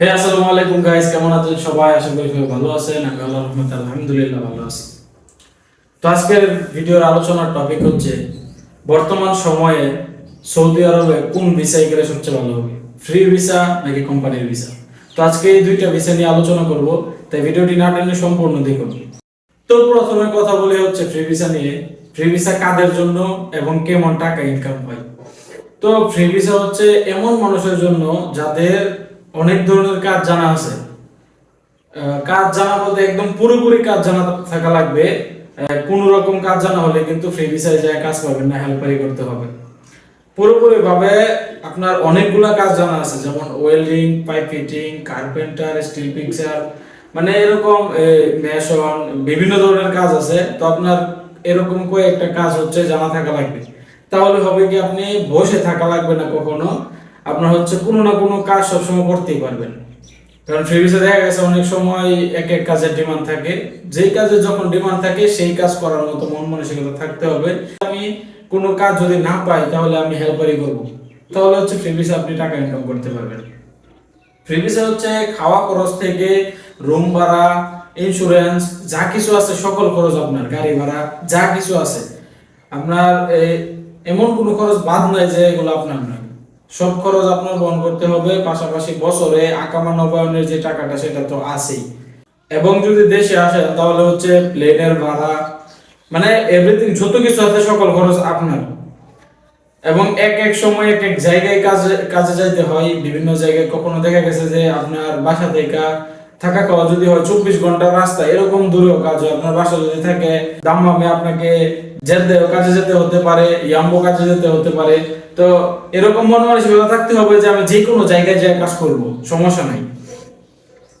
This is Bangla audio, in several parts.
হে আসসালামু আলাইকুম গাইস কেমন আছেন সবাই? আশা করি সবাই ভালো আছেন। আমি আল্লাহর রহমতে, আলহামদুলিল্লাহ, ভালো আছি। তো আজকের ভিডিওর আলোচনার টপিক হচ্ছে, বর্তমান সময়ে সৌদি আরবে কোন গেলে সবচেয়ে ভালো হবে? ফ্রি ভিসা নাকি কোম্পানির ভিসা তো আজকে এই দুইটা ভিসা নিয়ে আলোচনা করব। তাই ভিডিওটি না টেনে সম্পূর্ণ দেখুন। তো প্রথমে কথা বলি হচ্ছে ফ্রি ভিসা নিয়ে। ফ্রি ভিসা কাদের জন্য এবং কেমন টাকা ইনকাম হয়? তো ফ্রি ভিসা হচ্ছে এমন মানুষের জন্য যাদের অনেক ধরনের কাজ জানা আছে। কাজ জানা বলতে একদম পুরোপুরি কাজ জানা থাকা লাগবে। কোন রকম কাজ জানা হলে কিন্তু ফ্রি ভিসায় যায়, কাজ পাবেন না, হেল্পারি করতে হবে। পুরোপুরি ভাবে আপনার অনেকগুলা কাজ জানা আছে, যেমন welding, pipe fitting, carpenter, steel picture মানে এরকম মেশন, বিভিন্ন ধরনের কাজ আছে। তো আপনার এরকম কয়েকটা কাজ হচ্ছে জানা থাকা লাগবে। তাহলে হবে কি আপনি বসে থাকা লাগবে না কখনো। আপনার হচ্ছে কোনো না কোনো কাজ সবসময় করতেই পারবেন। কারণ ফ্রিভিসে দেখা গেছে অনেক সময় এক এক কাজের ডিমান্ড থাকে। যেই কাজের যখন ডিমান্ড থাকে, সেই কাজ করার মতো মন মানসিকতা থাকতে হবে। আমি কোনো কাজ যদি না পাই, তাহলে আমি হেল্পারই করব। তাহলে হচ্ছে ফ্রিভিসে আপনি টাকা ইনকাম করতে পারবেন। ফ্রিভিসে হচ্ছে খাওয়া খরচ থেকে রুম ভাড়া ইন্স্যুরেন্স যা কিছু আছে, সকল খরচ আপনার, গাড়ি ভাড়া, যা কিছু আছে। আপনার এমন কোনো খরচ বাদ নাই যে এগুলো আপনার নয়। সব খরচ আপনার বহন করতে হবে, পাশাপাশি বছরে আকামা নবায়নের যে টাকাটা সেটা তো আছেই। এবং যদি দেশে আসেন, তাহলে হচ্ছে প্লেনের ভাড়া মানে এভরিথিং যত কিছু আছে সকল খরচ আপনার। এবং এক এক সময় এক এক জায়গায় কাজে কাজে যাইতে হয়। বিভিন্ন জায়গায় কখনো দেখা গেছে যে আপনার বাসা থেকে থাকা খাওয়া যদি হয় চব্বিশ ঘণ্টা রাস্তা, এরকম দূরেও কাজ হয়। আপনার বাসা যদি থাকে, দাম্মামে আপনাকে যেতে কাজে যেতে হতে পারে ইয়াম্বো কাজে যেতে হতে পারে। তো এরকম মন মানসিকতা থাকতে হবে যে আমি যে কোনো জায়গায় যাই কাজ করব, সমস্যা নাই।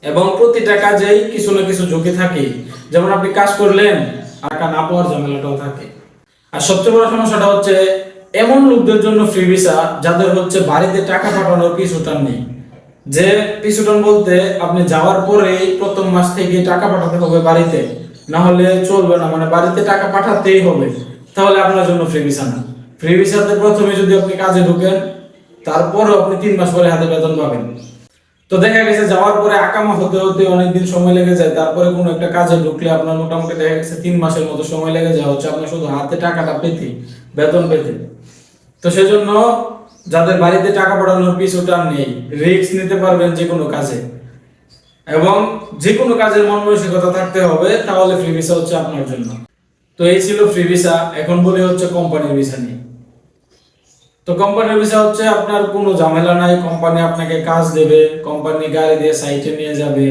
এবং প্রতিটা কাজেই কিছু না কিছু ঝুঁকি থাকে। যেমন আপনি কাজ করলেন টাকা না পাওয়ার ঝামেলাটাও থাকে। আর সবচেয়ে বড় সমস্যাটা হচ্ছে, এমন লোকদের জন্য ফ্রি ভিসা যাদের হচ্ছে বাড়িতে টাকা পাঠানোর পিছুটান নেই। যে পিছুটান বলতে আপনি যাওয়ার পরেই প্রথম মাস থেকে টাকা পাঠাতে হবে বাড়িতে। না হলে চলবে না মানে বাড়িতে টাকা পাঠাতেই হবে। তাহলে আপনার জন্য ফ্রি ভিসা না। ফ্রি ভিসাতে প্রথমে যদি আপনি কাজে ঢুকেন, তারপরও আপনি তিন মাস পরে হাতে বেতন পাবেন। তো দেখা গেছে যাওয়ার পরে আকামা হতে হতে অনেকদিন সময় লেগে যায়। তারপরে কোনো একটা কাজে ঢুকলে আপনার মোটামুটি দেখা গেছে তিন মাসের মতো সময় লেগে যায়। হচ্ছে আপনার শুধু হাতে টাকাটা পেতে, বেতন পেতে। তো সেজন্য যাদের বাড়িতে টাকা পাঠানোর পিছুটা নেই রিস্ক নিতে পারবেন যে কোনো কাজে। এবং যে কোনো কাজের মন মানসিকতা থাকতে হবে, তাহলে ফ্রি ভিসা হচ্ছে আপনার জন্য। তো এই ছিল ফ্রি ভিসা এখন বলি হচ্ছে কোম্পানির ভিসা নিয়ে। তো কোম্পানির ভিসা হচ্ছে আপনার কোনো ঝামেলা নাই কোম্পানি আপনাকে কাজ দেবে কোম্পানি গাড়ি দিয়ে সাইটে নিয়ে যাবে,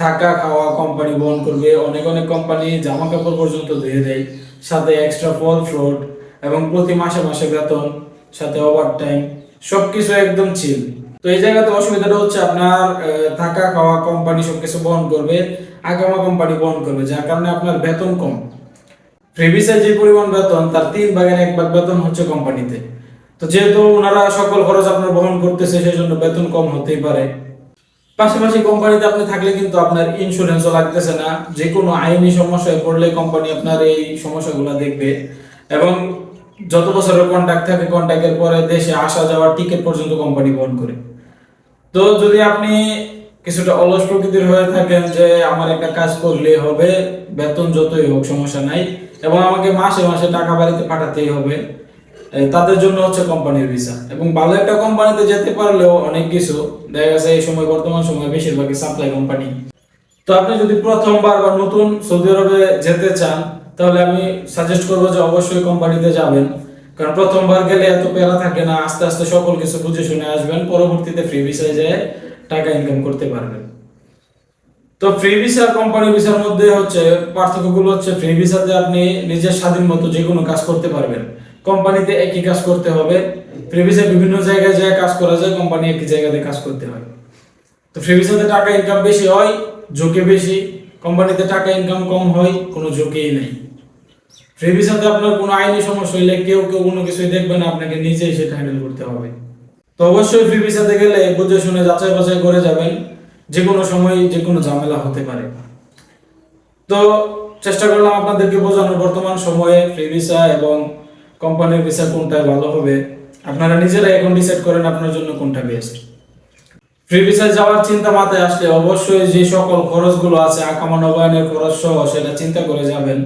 থাকা খাওয়া কোম্পানি বহন করবে, অনেক অনেক কোম্পানি জামা কাপড় পর্যন্ত ধুয়ে দেয়, সাথে এক্সট্রা ফল ফ্রুট এবং প্রতি মাসে মাসে বেতন, সাথে ওভার টাইম সবকিছু একদম চিল তো এই জায়গাতে অসুবিধাটা হচ্ছে আপনার থাকা, খাওয়া কোম্পানি সবকিছু বহন করবে, আগামা কোম্পানি বহন করবে, যার কারণে আপনার বেতন কম। প্রিভিসের যে পরিমাণ বেতন, তার তিন ভাগের এক ভাগ বেতন হচ্ছে কোম্পানিতে তো যেহেতু ওনারা সকল খরচ আপনার বহন করতেছে সেই জন্য বেতন কম হতেই পারে। পাশাপাশি কোম্পানিতে আপনি থাকলে কিন্তু আপনার ইন্স্যুরেন্সও লাগতেছে না। যে কোনো আইনি সমস্যায় পড়লে কোম্পানি আপনার এই সমস্যাগুলো দেখবে। এবং যত বছরের কন্ট্যাক্ট থাকে কন্ট্যাক্টের পরে দেশে আসা যাওয়ার টিকিট পর্যন্ত কোম্পানি বহন করে। তো যদি আপনি কিছুটা অলস প্রকৃতির হয়ে থাকেন যে আমার একটা কাজ করলে হবে, বেতন যতই হোক, সমস্যা নাই। এবং আমাকে মাসে মাসে টাকা বাড়িতে পাঠাতেই হবে। তাদের জন্য হচ্ছে কোম্পানির ভিসা। এবং ভালো একটা কোম্পানিতে যেতে পারলেও অনেক কিছু। দেখা গেছে এই সময়, বর্তমান সময়ে বেশিরভাগই সাপ্লাই কোম্পানি তো আপনি যদি প্রথমবার বা নতুন সৌদি আরবে যেতে চান, তাহলে আমি সাজেস্ট করব যে অবশ্যই কোম্পানিতে যাবেন। কারণ প্রথমবার গেলে এত পেরা থাকে না, আস্তে আস্তে সকল কিছু বুঝে শুনে আসবেন, পরবর্তীতে ফ্রি ভিসায় যেয়ে টাকা ইনকাম করতে পারবেন। তো ফ্রি ভিসা কোম্পানি ভিসার মধ্যে হচ্ছে, পার্থক্যগুলো হচ্ছে ফ্রি ভিসাতে আপনি নিজের স্বাধীন মতো যে কোনো কাজ করতে পারবেন। কোম্পানিতে একই কাজ করতে হবে। ফ্রি ভিসা বিভিন্ন জায়গায় যায় কাজ করা যায় কোম্পানি একই জায়গাতে কাজ করতে হয়। তো ফ্রি ভিসাতে টাকা ইনকাম বেশি হয়, ঝুঁকি বেশি। কোম্পানিতে টাকা ইনকাম কম হয়, কোনো ঝুঁকিই নেই। ফ্রি ভিসাতে আপনার কোনো আইনি সমস্যা হইলে কেউ কেউ কোনো কিছুই দেখবে না, আপনাকে নিজেই সেটা হ্যান্ডেল করতে হবে। তো অবশ্যই ফ্রি ভিসাতে গেলে বুঝে শুনে যাচাই বাছাই করে যাবেন, যে কোনো সময় যে কোনো ঝামেলা হতে পারে। তো চেষ্টা করলাম আপনাদেরকে বোঝানোর, বর্তমান সময়ে ফ্রি ভিসা এবং কোম্পানির ভিসা কোনটা ভালো হবে, আপনারা নিজেরাই এখন ডিসাইড করেন আপনার জন্য কোনটা বেস্ট ফ্রি ভিসায় যাওয়ার চিন্তা মাথায় আসলে অবশ্যই যে সকল খরচগুলো আছে আকামা নবায়নের খরচ সহ সেটা চিন্তা করে যাবেন।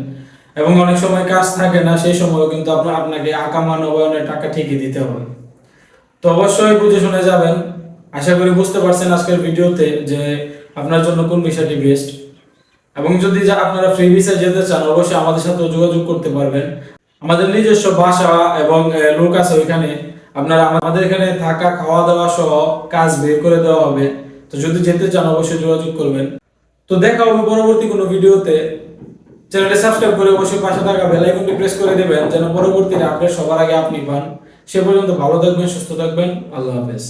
এবং অনেক সময় কাজ থাকে না, সেই সময় কিন্তু আপনার আপনাকে আকামা নবায়নের টাকা ঠিকই দিতে হবে। তো অবশ্যই বুঝে শুনে যাবেন। আশা করি বুঝতে পারছেন আজকের ভিডিওতে যে আপনার জন্য কোন বিষয়টি বেস্ট এবং যদি আপনারা ফ্রি ভিসায় যেতে চান, অবশ্যই আমাদের সাথে যোগাযোগ করতে পারবেন। আমাদের নিজস্ব বাসা এবং লোক আছে ওইখানে। আপনারা আমাদের এখানে থাকা খাওয়া দাওয়া সহ কাজ বের করে দেওয়া হবে। তো যদি যেতে চান, অবশ্যই যোগাযোগ করবেন। তো দেখা হবে পরবর্তী কোনো ভিডিওতে। চ্যানেলটি সাবস্ক্রাইব করে অবশ্যই পাশে থাকা বেল আইকনটি প্রেস করে দেবেন, যেন পরবর্তীতে আপডেট সবার আগে আপনি পান। সে পর্যন্ত ভালো থাকবেন, সুস্থ থাকবেন, আল্লাহ হাফেজ।